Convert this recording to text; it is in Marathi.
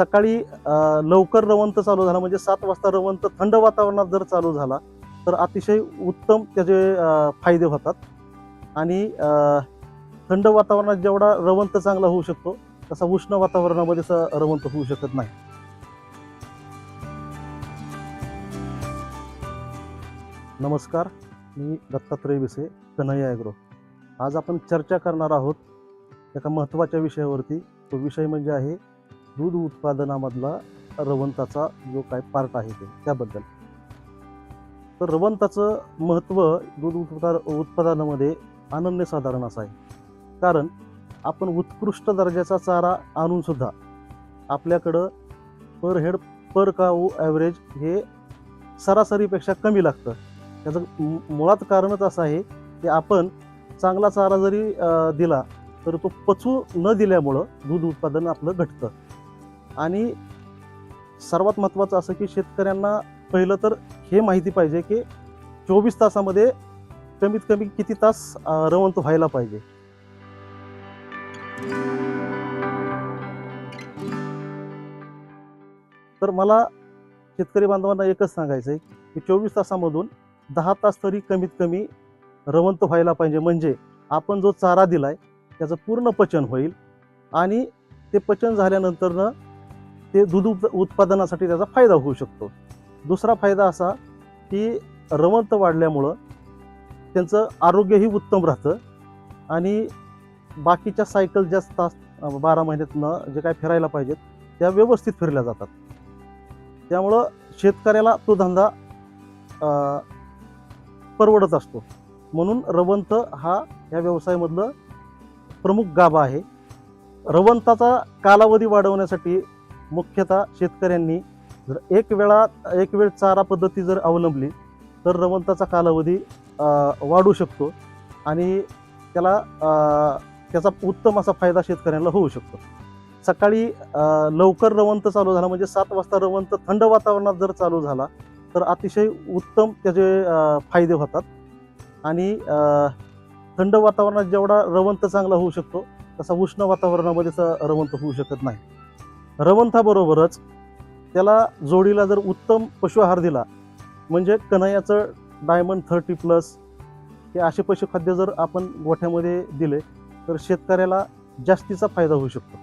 सकाळी लवकर रवंत चालू झाला म्हणजे सात वाजता रवंत थंड वातावरणात जर चालू झाला तर अतिशय उत्तम त्याचे फायदे होतात. आणि थंड वातावरणात जेवढा रवंत चांगला होऊ शकतो तसा उष्ण वातावरणामध्ये स- रवंत होऊ शकत नाही. नमस्कार मी दत्तात्रय विसे कन्हैया ॲग्रो. आज आपण चर्चा करणार आहोत एका महत्त्वाच्या विषयावरती. तो विषय म्हणजे आहे दूध उत्पादनामधला रवंताचा जो काय पार्ट आहे ते त्याबद्दल. तर रवंताचं महत्त्व दूध उत्पाद उत्पादनामध्ये अनन्यसाधारण असं आहे. कारण आपण उत्कृष्ट दर्जाचा चारा आणूनसुद्धा आपल्याकडं पर हेड पर काऊ ॲव्हरेज हे सरासरीपेक्षा कमी लागतं. त्याचं मु- मुळात कारणच असं आहे की आपण चांगला चारा जरी दिला तर तो पचू न दिल्यामुळं दूध उत्पादन आपलं घटतं. आणि सर्वात महत्त्वाचं असं की शेतकऱ्यांना पहिलं तर हे माहिती पाहिजे की चोवीस तासामध्ये कमीत कमी किती तास रवंत व्हायला पाहिजे. तर मला शेतकरी बांधवांना एकच सांगायचं आहे की चोवीस तासामधून दहा तास तरी कमीत कमी रवंत व्हायला पाहिजे. म्हणजे आपण जो चारा दिलाय त्याचं पूर्ण पचन होईल आणि ते पचन झाल्यानंतरनं ते दूध उत्पादनासाठी त्याचा फायदा होऊ शकतो. दुसरा फायदा असा की रवंत वाढल्यामुळं त्यांचं आरोग्यही उत्तम राहतं आणि बाकीच्या सायकल ज्या तास बारा महिन्यातनं जे काय फिरायला पाहिजेत त्या व्यवस्थित फिरल्या जातात. त्यामुळं शेतकऱ्याला तो धंदा परवडत असतो. म्हणून रवंत हा या व्यवसायामधलं प्रमुख गाभा आहे. रवंताचा कालावधी वाढवण्यासाठी मुख्यतः शेतकऱ्यांनी जर एक वेळा एक वेळ चारा पद्धती जर अवलंबली तर रवंताचा कालावधी वाढू शकतो आणि त्याला त्याचा उत्तम असा फायदा शेतकऱ्यांना होऊ शकतो. सकाळी लवकर रवंत चालू झाला म्हणजे सात वाजता रवंत थंड वातावरणात जर चालू झाला तर अतिशय उत्तम त्याचे फायदे होतात आणि थंड वातावरणात जेवढा रवंत चांगला होऊ शकतो तसा उष्ण वातावरणामध्ये रवंत होऊ शकत नाही. रवंथाबरोबरच त्याला जोडीला जर उत्तम पशुआहार दिला म्हणजे कन्हैयाचं डायमंड थर्टी प्लस हे असे पशुखाद्य जर आपण गोठ्यामध्ये दिले तर शेतकऱ्याला जास्तीचा फायदा होऊ शकतो.